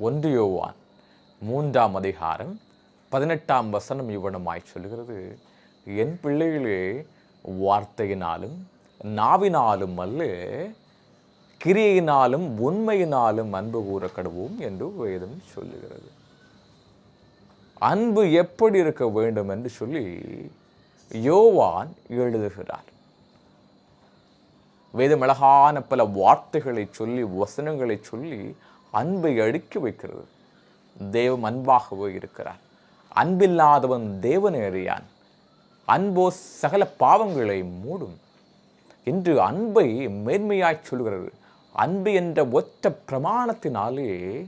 ஒன்று யோவான் மூன்றாம் அதிகாரம் பதினெட்டாம் வசனம் இவ்வனமாய் சொல்கிறது என் பிள்ளைகளே வார்த்தையினாலும் நாவினாலும் அல்ல கிரியினாலும் உண்மையினாலும் அன்பு கூற கடவோம் என்று வேதம் சொல்லுகிறது. அன்பு எப்படி இருக்க வேண்டும் என்று சொல்லி யோவான் எழுதுகிறார். வேதம் அழகான பல வார்த்தைகளை சொல்லி வசனங்களை சொல்லி அன்பை அடுக்கி வைக்கிறது. தேவம் அன்பாகவே இருக்கிறார். அன்பில்லாதவன் தேவனை அறியான். அன்போ சகல பாவங்களை மூடும். என்று அன்பை மேன்மையாய் சொல்கிறது. அன்பு என்ற ஒற்ற பிரமாணத்தினாலே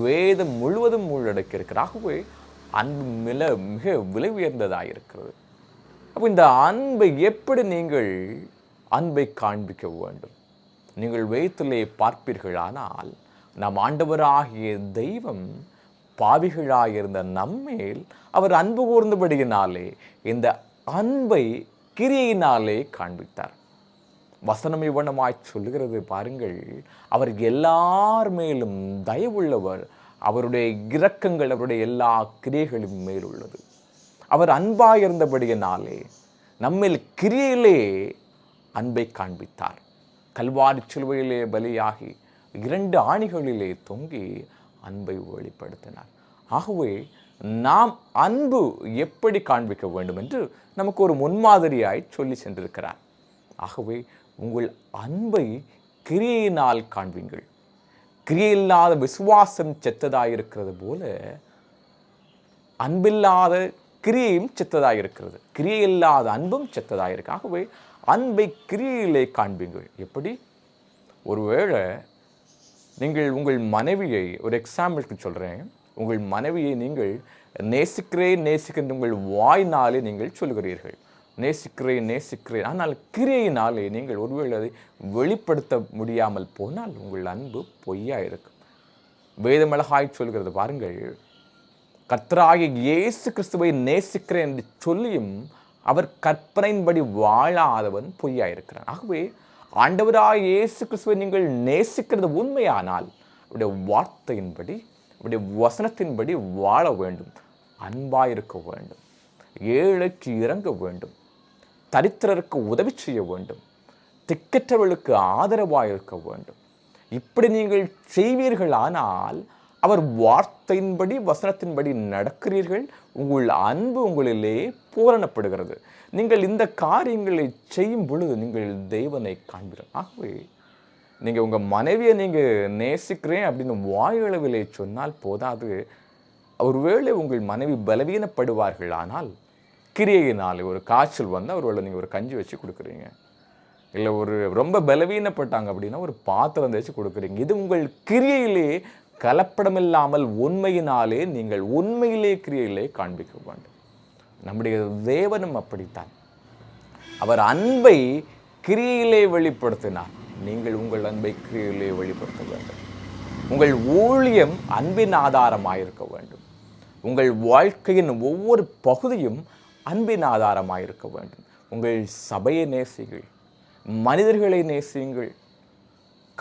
வேதம் முழுவதும் உள்ளடக்கியிருக்கிறாகவே அன்பு மில மிக விலை உயர்ந்ததாக இருக்கிறது அப்போ இந்த அன்பை எப்படி நீங்கள் அன்பை காண்பிக்க வேண்டும்? நீங்கள் வயிற்றிலே பார்ப்பீர்களானால் நம் ஆண்டவராகிய தெய்வம் பாவிகளாயிருந்த நம்மேல் அவர் அன்பு கூர்ந்தபடியினாலே இந்த அன்பை கிரியினாலே காண்பித்தார். வசனம் இவ்வனமாய் சொல்லுகிறது பாருங்கள் அவர் எல்லார் மேலும் தயவுள்ளவர் அவருடைய இரக்கங்கள் அவருடைய எல்லா கிரியைகளும் மேல் உள்ளது. அவர் அன்பாயிருந்தபடியினாலே நம்மில் கிரியிலே அன்பை காண்பித்தார். கல்வாரி சிலுவையிலே பலியாகி இரண்டு ஆணிகளிலே தொங்கி அன்பை வெளிப்படுத்தினார். ஆகவே நாம் அன்பு எப்படி காண்பிக்க வேண்டும் என்று நமக்கு ஒரு முன்மாதிரியாய் சொல்லி சென்றிருக்கிறார். ஆகவே உங்கள் அன்பை கிரியையினால் காண்பீங்கள். கிரியையில்லாத விசுவாசம் செத்ததாயிருக்கிறது போல அன்பில்லாத கிரியையும் செத்ததாக இருக்கிறது அன்பும் செத்ததாயிருக்கு. ஆகவே அன்பை கிரியையிலே காண்பீங்கள். எப்படி? ஒருவேளை நீங்கள் உங்கள் மனைவியை ஒரு எக்ஸாம்பிளுக்கு சொல்கிறேன் உங்கள் மனைவியை நீங்கள் நேசிக்கிறேன் நேசிக்கின்ற உங்கள் வாய்னாலே நீங்கள் சொல்கிறீர்கள் நேசிக்கிறேன் நேசிக்கிறேன் ஆனால் கிரையினாலே நீங்கள் ஒருவேளை அதை வெளிப்படுத்த முடியாமல் போனால் உங்கள் அன்பு பொய்யாக இருக்கும். வேதமிளகாய் சொல்கிறது பாருங்கள். கர்த்தராகிய இயேசு கிறிஸ்துவை நேசிக்கிறேன் என்று சொல்லியும் அவர் கற்பனையின்படி வாழாதவன் பொய்யாயிருக்கிறான் ஆகவே ஆண்டவராக இயேசு கிறிஸ்துவை நீங்கள் நேசிக்கிறது உண்மையானால் அவருடைய வார்த்தையின்படி அவருடைய வசனத்தின்படி வாழ வேண்டும் அன்பாக இருக்க வேண்டும் ஏழைக்கு இறங்க வேண்டும் தரித்திரருக்கு உதவி செய்ய வேண்டும் திக்கற்றவர்களுக்கு ஆதரவாக இருக்க வேண்டும். இப்படி நீங்கள் செய்வீர்களானால் அவர் வார்த்தையின்படி வசனத்தின்படி நடக்கிறீர்கள். உங்கள் அன்பு உங்களிலே பூரணப்படுகிறது. நீங்கள் இந்த காரியங்களை செய்யும் பொழுது நீங்கள் தெய்வனை காண்பீர்கள். ஆகவே நீங்கள் உங்கள் மனைவியை நீங்கள் நேசிக்கிறேன் அப்படின்னு வாயளவிலே சொன்னால் போதாது. ஒருவேளை உங்கள் மனைவி பலவீனப்படுவார்கள். ஆனால் கிரியையினால் ஒரு காய்ச்சல் வந்து அவர்களை நீங்கள் ஒரு கஞ்சி வச்சு கொடுக்குறீங்க. இல்லை ஒரு ரொம்ப பலவீனப்பட்டாங்க அப்படின்னா ஒரு பாத்திரம் தேய்ச்சி கொடுக்குறீங்க. இது உங்கள் கிரியையிலே கலப்படமில்லாமல் உண்மையினாலே நீங்கள் உண்மையிலே கிரியையிலே காண்பிக்க வேண்டும். நம்முடைய தேவனும் அப்படித்தான். அவர் அன்பை கிரியையிலே வெளிப்படுத்தினார். நீங்கள் உங்கள் அன்பை கிரியையிலே வெளிப்படுத்த வேண்டும். உங்கள் ஊழியம் அன்பின் ஆதாரமாயிருக்க வேண்டும். உங்கள் வாழ்க்கையின் ஒவ்வொரு பகுதியும் அன்பின் ஆதாரமாக இருக்க வேண்டும். உங்கள் சபையை நேசியுங்கள். மனிதர்களை நேசியுங்கள்.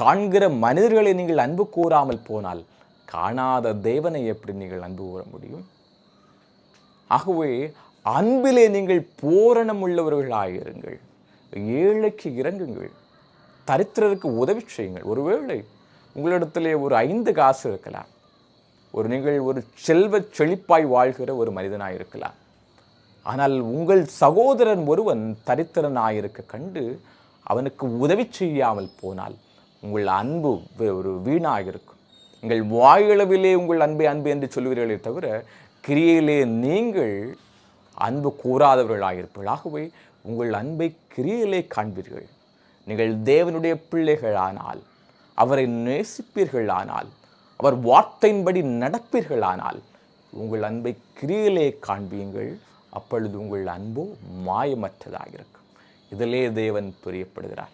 காண்கிற மனிதர்களை நீங்கள் அன்பு கூறாமல் போனால் காணாத தேவனை எப்படி நீங்கள் அன்பு கூற முடியும்? ஆகவே அன்பிலே நீங்கள் பூரணம் உள்ளவர்களாயிருங்கள் ஏழைக்கு இறங்குங்கள். தரித்திரருக்கு உதவி செய்யுங்கள். ஒருவேளை உங்களிடத்திலே ஒரு ஐந்து காசு இருக்கலாம். ஒரு நீங்கள் ஒரு செல்வ செழிப்பாய் வாழ்கிற ஒரு மனிதனாய் இருக்கலாம். ஆனால் உங்கள் சகோதரன் ஒருவன் தரித்திரனாயிருக்க கண்டு அவனுக்கு உதவி செய்யாமல் போனால் உங்கள் அன்பு ஒரு வீணாக இருக்கும் உங்கள் வாயளவிலே உங்கள் அன்பை அன்பு என்று சொல்வீர்களே தவிர கிரியையிலே நீங்கள் அன்பு கூறாதவர்களாயிருப்பீர்கள் ஆகவே உங்கள் அன்பை கிரியையிலே காண்பீர்கள். நீங்கள் தேவனுடைய பிள்ளைகளானால் அவரை நேசிப்பீர்களானால் அவர் வார்த்தையின்படி நடப்பீர்களானால் உங்கள் அன்பை கிரியிலே காண்பீங்கள். அப்பொழுது உங்கள் அன்போ மாயமற்றதாக இருக்கும் இதிலே தேவன் பிரியப்படுகிறார்.